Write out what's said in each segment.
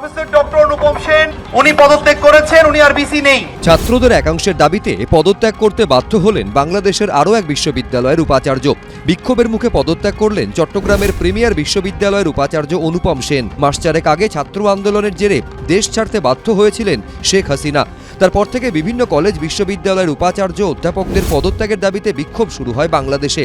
Professor doctor অনুপম সেন। উনি পদত্যাগ করেছেন উনি আর বিসি নেই। ছাত্রদের একাংশের দাবিতে পদত্যাগ করতে বাধ্য হলেন বাংলাদেশের আরও এক বিশ্ববিদ্যালয়ের উপাচার্য। বিক্ষোভের মুখে পদত্যাগ করলেন চট্টগ্রামের প্রিমিয়ার বিশ্ববিদ্যালয়ের উপাচার্য অনুপম সেন। মাস চারেক আগে ছাত্র আন্দোলনের জেরে দেশ ছাড়তে বাধ্য হয়েছিলেন শেখ হাসিনা। তারপর থেকে বিভিন্ন কলেজ বিশ্ববিদ্যালয়ের উপাচার্য অধ্যাপকদের পদত্যাগের দাবিতে বিক্ষোভ শুরু হয় বাংলাদেশে।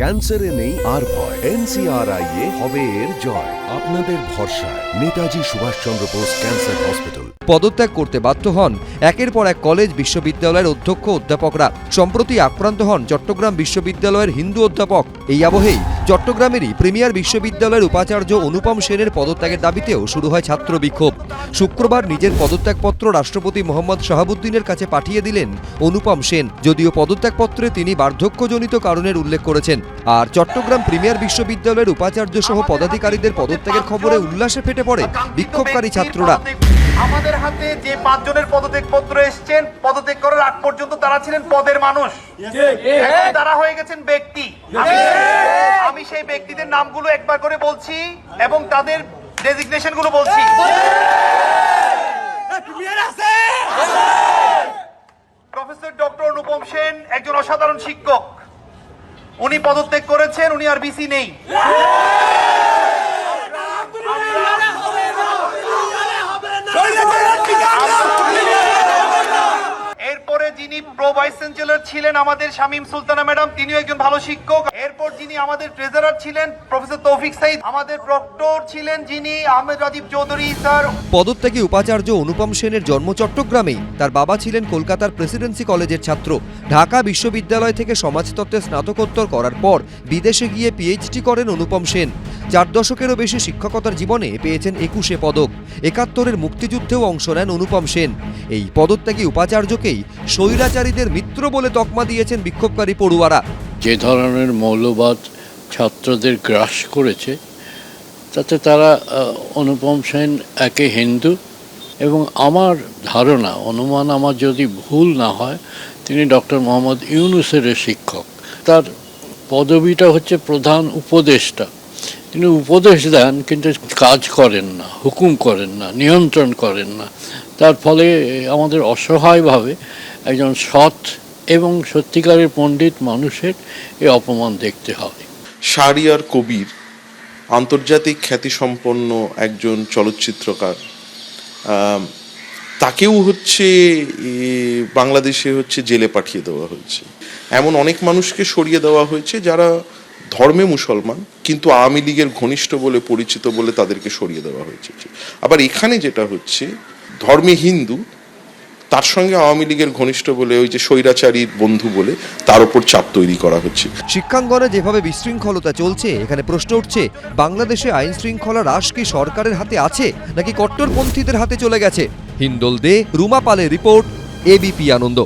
ক্যান্সারে নেই আর ভয়। এনসিআরআই এ হবে এর জয়। আপনাদের ভরসা নেতাজি সুভাষচন্দ্র বোস ক্যান্সার হসপিটাল। পদত্যাগ করতে বাধ্য হন একের পর এক কলেজ বিশ্ববিদ্যালয়ের অধ্যক্ষ অধ্যাপকরা। সম্প্রতি আক্রান্ত হন চট্টগ্রাম বিশ্ববিদ্যালয়ের হিন্দু অধ্যাপক। এই আবহেই চট্টগ্রামেরই প্রিমিয়ার বিশ্ববিদ্যালয়ের উপাচার্য অনুপম সেনের পদত্যাগের দাবিতেও শুরু হয় ছাত্র বিক্ষোভ। শুক্রবার নিজের পদত্যাগপত্র রাষ্ট্রপতি মোহাম্মদ শাহাবুদ্দিনের কাছে পাঠিয়ে দিলেন অনুপম সেন। যদিও পদত্যাগপত্রে তিনি বার্ধক্যজনিত কারণের উল্লেখ করেছেন। আর চট্টগ্রাম প্রিমিয়ার বিশ্ববিদ্যালয়ের উপাচার্য সহ পদাধিকারীদের পদত্যাগের খবরে উল্লাসে ফেটে পড়ে বিক্ষোভকারী ছাত্ররা। আমাদের হাতে যে পাঁচজনের পদত্যাগ পত্র এসছেন পদত্যাগ করার আগ পর্যন্ত তারা ছিলেন পদের মানুষ। তারা হয়ে গেছেন ব্যক্তি। আমি- আমি সেই ব্যক্তিদের নামগুলো একবার করে বলছি এবং তাদের ডেজিগনেশনগুলো বলছি প্রফেসর ডক্টর অনুপম সেন একজন অসাধারণ শিক্ষক। উনি পদত্যাগ করেছেন উনি আর বিসি নেই এরপরে যিনি প্রো ভাইস চ্যান্সেলর ছিলেন আমাদের শামীম সুলতানা ম্যাডাম, তিনিও একজন ভালো শিক্ষক। এরপর যিনি আমাদের ট্রেজারার ছিলেন, প্রফেসর তৌফিক সাইদ। আমাদের প্রক্টর ছিলেন যিনি আহমেদ রাজীব চৌধুরী, স্যার। পদত্যাগী উপাচার্য অনুপম সেনের জন্ম চট্টগ্রামেই। তার বাবা ছিলেন কলকাতার প্রেসিডেন্সি কলেজের ছাত্র। ঢাকা বিশ্ববিদ্যালয় থেকে সমাজতত্ত্বে স্নাতকোত্তর করার পর বিদেশে গিয়ে পিএইচডি করেন অনুপম সেন। চার দশকেরও বেশি শিক্ষকতার জীবনে পেয়েছেন একুশে পদক। একাত্তরের মুক্তিযুদ্ধেও অংশ নেন অনুপম সেন। এই পদত্যাগী উপাচার্যকেই স্বৈরাচারীদের মিত্র বলে তকমা দিয়েছেন বিক্ষোভকারী পড়ুয়ারা। যে ধরনের মৌলবাদ ছাত্রদের গ্রাস করেছে, তাতে তারা অনুপম সেন একে হিন্দু এবং আমার ধারণা, অনুমান আমার যদি ভুল না হয়, তিনি ডক্টর মোহাম্মদ ইউনুসের শিক্ষক। তার পদবিটা হচ্ছে প্রধান উপদেষ্টা। তিনি উপদেশ দেন, কিন্তু কাজ করেন না, হুকুম করেন না, নিয়ন্ত্রণ করেন না। তার ফলে আমাদের অসহায়ভাবে একজন সৎ এবং সত্যিকারের পণ্ডিত মানুষের এই অপমান দেখতে হয়। শাহরিয়ার কবির আন্তর্জাতিক খ্যাতিসম্পন্ন একজন চলচ্চিত্রকার। তাকেও হচ্ছে বাংলাদেশে হচ্ছে জেলে পাঠিয়ে দেওয়া হয়েছে। এমন অনেক মানুষকে সরিয়ে দেওয়া হয়েছে যারা ধর্মে মুসলমান, কিন্তু আওয়ামী লীগের ঘনিষ্ঠ বলে, পরিচিত বলে তাদেরকে সরিয়ে দেওয়া হয়েছে। আবার এখানে যেটা হচ্ছে, ধর্মে হিন্দু, তার সঙ্গে আওয়ামী লীগের ঘনিষ্ঠ বলে, ওই যে স্বৈরাচারীর বন্ধু বলে, তার উপর চাপ তৈরি করা হচ্ছে। শিক্ষাঙ্গনে যেভাবে বিশৃঙ্খলতা চলছে, এখানে প্রশ্ন উঠছে, বাংলাদেশে আইন শৃঙ্খলা হ্রাস কি সরকারের হাতে আছে, নাকি কট্টরপন্থীদের হাতে চলে গেছে? হিন্দোল দে রুমা পালের রিপোর্ট, এবিপি আনন্দ।